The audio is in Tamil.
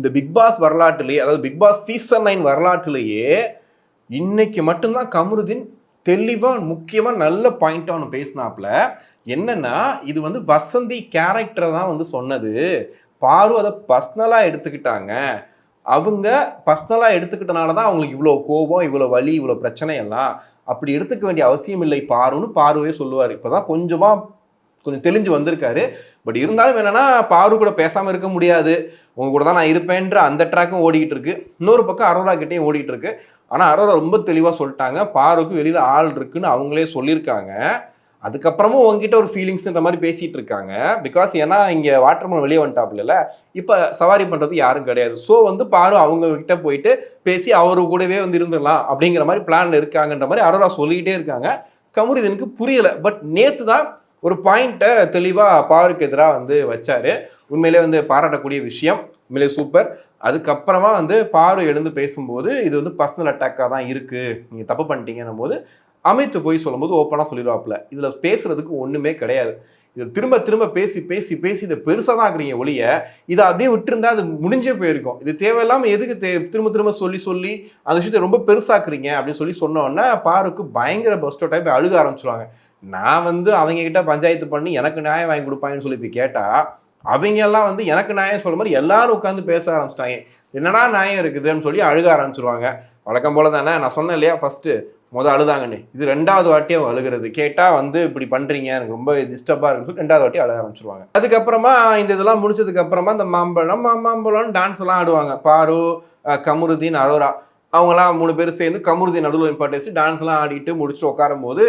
இந்த பிக் பாஸ் வரலாற்றிலேயே அதாவது பிக் பாஸ் சீசன் நைன் வரலாற்றிலேயே இன்னைக்கு மட்டும்தான் கமருதீன் தெளிவாக முக்கியமாக நல்ல பாயிண்ட் அவனு பேசினாப்புல. என்னன்னா இது வந்து வசந்தி கேரக்டரை தான் வந்து சொன்னது. பாரு அதை பர்சனலாக எடுத்துக்கிட்டாங்க. அவங்க பர்சனலாக எடுத்துக்கிட்டனால தான் அவங்களுக்கு இவ்வளோ கோபம் இவ்வளோ வலி இவ்வளோ பிரச்சனை எல்லாம். அப்படி எடுத்துக்க வேண்டிய அவசியம் இல்லை. பாருன்னு பாருவே சொல்லுவார். இப்போதான் கொஞ்சமாக கொஞ்சம் தெளிஞ்சு வந்திருக்காரு. பட் இருந்தாலும் என்னன்னா பாரு கூட பேசாமல் இருக்க முடியாது. உங்க கூட தான் நான் இருப்பேன்ற அந்த ட்ராக்கும் ஓடிக்கிட்டு இருக்கு. இன்னொரு பக்கம் அரோரா கிட்டேயும் ஓடிக்கிட்டு இருக்கு. ஆனால் அரோரா ரொம்ப தெளிவாக சொல்லிட்டாங்க. பாருக்கு வெளியில் ஆள் இருக்குன்னு அவங்களே சொல்லியிருக்காங்க. அதுக்கப்புறமும் உங்ககிட்ட ஒரு ஃபீலிங்ஸ்ன்ற மாதிரி பேசிகிட்டு இருக்காங்க. பிகாஸ் ஏன்னா இங்கே வாட்டர்மேன் வெளியே வந்துட்டாப்ல இப்போ சவாரி பண்ணுறது யாரும் கிடையாது. ஸோ வந்து பாரு அவங்க கிட்ட போயிட்டு பேசி அவரு கூடவே வந்து இருந்துடலாம் அப்படிங்கிற மாதிரி பிளான்ல இருக்காங்கன்ற மாதிரி அரோரா சொல்லிக்கிட்டே இருக்காங்க. கமருதீனுக்கு புரியலை. பட் நேற்று தான் ஒரு பாயிண்ட்டை தெளிவாக பாருக்கு எதிராக வந்து வச்சாரு. உண்மையிலே வந்து பாராட்டக்கூடிய விஷயம். உண்மையிலே சூப்பர் அதுக்கப்புறமா வந்து பாரு எழுந்து பேசும்போது இது வந்து பர்சனல் அட்டாக்காக தான் இருக்குது நீங்கள் தப்பு பண்ணிட்டீங்கன்னும் போது அமித் போய் சொல்லும்போது ஓப்பனாக சொல்லிடுவாப்புல. இதில் பேசுறதுக்கு ஒன்றுமே கிடையாது. இது திரும்ப திரும்ப பேசி பேசி பேசி இதை பெருசாக தான் ஆக்குறீங்க ஒழிய இதை அப்படியே விட்டுருந்தா அது முடிஞ்சே போயிருக்கும். இது தேவையில்லாமல் எதுக்கு தே திரும்ப திரும்ப சொல்லி சொல்லி அந்த விஷயத்தை ரொம்ப பெருசாக்குறீங்க அப்படின்னு சொல்லி சொன்னோன்னே பாருக்கு பயங்கர பஸ்டோ டைப் அழுக ஆரம்பிச்சிருவாங்க. நான் வந்து அவங்க கிட்ட பஞ்சாயத்து பண்ணி எனக்கு நியாயம் வாங்கி கொடுப்பாங்கன்னு சொல்லி போய் கேட்டால் அவங்க எல்லாம் வந்து எனக்கு நியாயம் சொல்கிற மாதிரி எல்லாரும் உட்காந்து பேச ஆரம்பிச்சிட்டாங்க. என்னடா நியாயம் இருக்குதுன்னு சொல்லி அழுக ஆரம்பிச்சிருவாங்க. வழக்கம் போல தானே நான் சொன்னேன் இல்லையா ஃபஸ்ட்டு முத அழுதாங்கன்னு. இது ரெண்டாவது வாட்டியும் அழுகிறது. கேட்டால் வந்து இப்படி பண்ணுறீங்க எனக்கு ரொம்ப டிஸ்டர்பாக இருக்குன்னு சொல்லி ரெண்டாவது வாட்டி அழுக ஆரம்பிச்சிருவாங்க. அதுக்கப்புறமா இந்த இதெல்லாம் முடிச்சதுக்கப்புறமா இந்த மாம்பழம் மாம்பழம்னு டான்ஸ் எல்லாம் ஆடுவாங்க. பாரு கமருதீன் அரோரா. அவங்களாம் மூணு பேர் சேர்ந்து கமருதீன் நடுவில் நிப்பாட்டேசி டான்ஸ்லாம் ஆடிட்டு முடிச்சு உட்காரும் போது